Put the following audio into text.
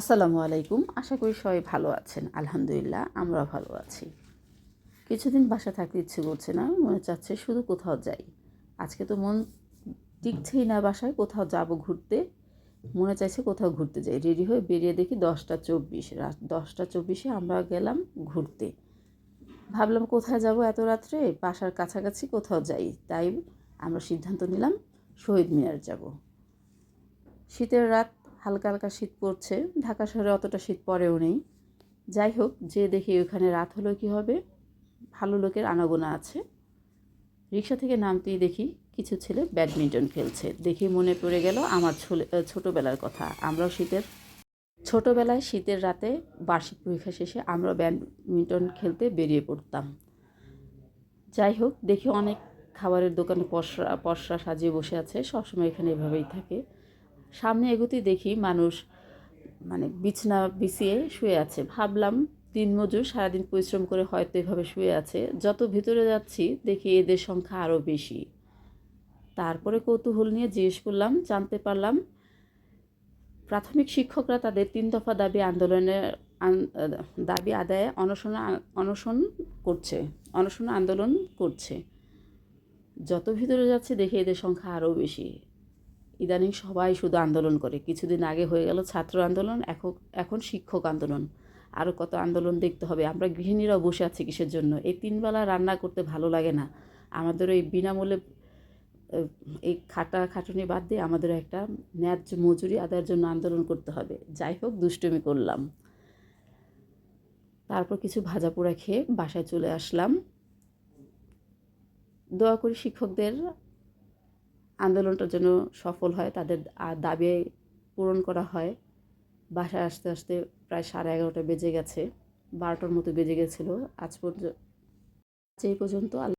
আসসালামু আলাইকুম। আশা করি সবাই ভালো আছেন। আলহামদুলিল্লাহ আমরা ভালো আছি। কিছুদিন বাসা থাকতে ইচ্ছে করছে না, মনে চাচ্ছে শুধু কোথাও যাই। আজকে তো মন টিকছেই না বাসায়, কোথাও যাব ঘুরতে। মনে চাইছে কোথাও ঘুরতে যাই। রেডি হয়ে বেরিয়ে দেখি দশটা চব্বিশ। রাত দশটা চব্বিশে আমরা গেলাম ঘুরতে। ভাবলাম কোথায় যাব এত রাত্রে? বাসার কাছাকাছি কোথাও যাই। তাই আমরা সিদ্ধান্ত নিলাম শহীদ মিনার যাব। শীতের রাত হালকা হালকা শীত পড়ছে। ঢাকা শহরে অতটা শীত পড়েও নেই। যাই হোক যে দেখি ওখানে রাত হলো কি হবে ভালো লোকের আনাগোনা আছে। রিক্সা থেকে নামতেই দেখি কিছু ছেলে ব্যাডমিন্টন খেলছে। দেখে মনে পড়ে গেল আমার আহ, কথা। আমরাও শীতের ছোটোবেলায় শীতের রাতে বার্ষিক পরীক্ষা শেষে আমরা ব্যাডমিন্টন খেলতে বেরিয়ে পড়তাম। যাই হোক দেখি অনেক খাবারের দোকানে পসরা পসরা সাজিয়ে বসে আছে। সবসময় এখানে এভাবেই থাকে। সামনে এগোতেই দেখি মানুষ মানে বিছনা বিছিয়ে শুয়ে আছে। ভাবলাম দিনমজুর, সারাদিন পরিশ্রম করে হয়তো এভাবে শুয়ে আছে। যত ভিতরে যাচ্ছি, দেখি এদের সংখ্যা আরও বেশি। তারপরে কৌতূহল নিয়ে জিজ্ঞেস করলাম, জানতে পারলাম প্রাথমিক শিক্ষকরা তাদের তিন দফা দাবি আন্দোলনের আন- দাবি আদায়ে অনশন অনশন করছে, অনশন আন্দোলন করছে। যত ভিতরে যাচ্ছে, দেখি এদের সংখ্যা আরও বেশি। ইদানিং সবাই শুধু আন্দোলন করে। কিছুদিন আগে হয়ে গেল ছাত্র আন্দোলন, এখন এখন শিক্ষক আন্দোলন। আরও কত আন্দোলন দেখতে হবে। আমরা গৃহিণীরাও বসে আছি কিসের জন্য? এই তিনবেলা রান্না করতে ভালো লাগে না। আমাদের এই বিনামূল্যে এই খাটা, খাটুনি বাদ দিয়ে আমাদের একটা ন্যায্য মজুরি আদায়ের জন্য আন্দোলন করতে হবে। যাই হোক, দুষ্টুমি করলাম। তারপর কিছু ভাজা পোড়া খেয়ে বাসায় চলে আসলাম। দোয়া করি শিক্ষকদের আন্দোলনটার যেন সফল হয়, তাদের দাবি পূরণ করা হয়। বাসায় আসতে আসতে প্রায় সাড়ে এগারোটা বেজে গেছে, বারোটার মতো বেজে গেছিল। আজ পর্যন্ত আজ এই পর্যন্ত